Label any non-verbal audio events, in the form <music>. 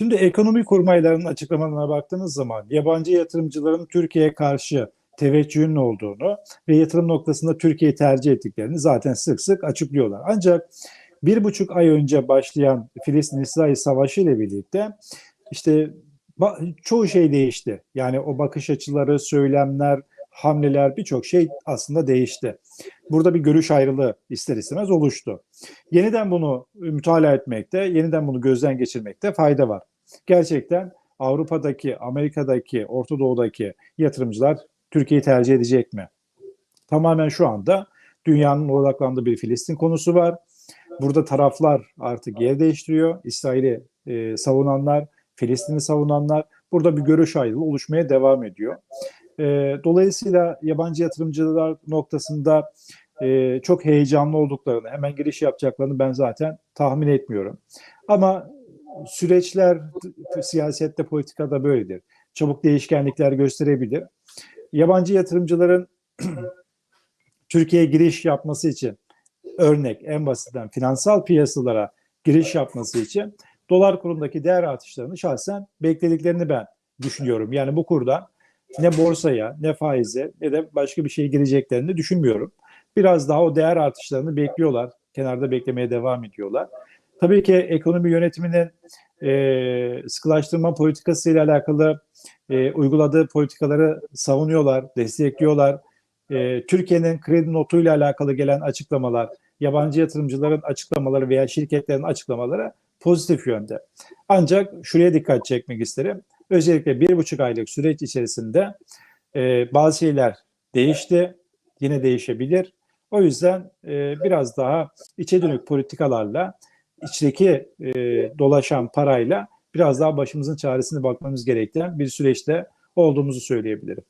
Şimdi ekonomi kurmaylarının açıklamalarına baktığınız zaman yabancı yatırımcıların Türkiye'ye karşı teveccühünün olduğunu ve yatırım noktasında Türkiye'yi tercih ettiklerini zaten sık sık açıklıyorlar. Ancak bir buçuk ay önce başlayan Filistin-İsrail savaşı ile birlikte işte çoğu şey değişti. Yani o bakış açıları, söylemler, hamleler birçok şey aslında değişti. Burada bir görüş ayrılığı ister istemez oluştu. Yeniden bunu mütalaa etmekte, yeniden bunu gözden geçirmekte fayda var. Gerçekten Avrupa'daki, Amerika'daki, Orta Doğu'daki yatırımcılar Türkiye'yi tercih edecek mi? Tamamen şu anda dünyanın odaklandığı bir Filistin konusu var. Burada taraflar artık yer değiştiriyor. İsrail'i e, savunanlar, Filistin'i savunanlar burada bir görüş ayrılığı oluşmaya devam ediyor. E, dolayısıyla yabancı yatırımcılar noktasında e, çok heyecanlı olduklarını, hemen giriş yapacaklarını ben zaten tahmin etmiyorum. Ama süreçler siyasette, politikada böyledir. Çabuk değişkenlikler gösterebilir. Yabancı yatırımcıların <clears throat> Türkiye'ye giriş yapması için örnek en basitten finansal piyasalara giriş yapması için dolar kurundaki değer artışlarını şahsen beklediklerini ben düşünüyorum. Yani bu kurdan ne borsaya ne faize ne de başka bir şeye gireceklerini düşünmüyorum. Biraz daha o değer artışlarını bekliyorlar. Kenarda beklemeye devam ediyorlar. Tabii ki ekonomi yönetiminin e, sıkılaştırma politikası ile alakalı e, uyguladığı politikaları savunuyorlar, destekliyorlar. E, Türkiye'nin kredi notuyla alakalı gelen açıklamalar, yabancı yatırımcıların açıklamaları veya şirketlerin açıklamaları pozitif yönde. Ancak şuraya dikkat çekmek isterim. Özellikle bir buçuk aylık süreç içerisinde e, bazı şeyler değişti, yine değişebilir. O yüzden e, biraz daha içe dönük politikalarla, içteki e, dolaşan parayla biraz daha başımızın çaresine bakmamız gerektiği bir süreçte olduğumuzu söyleyebilirim.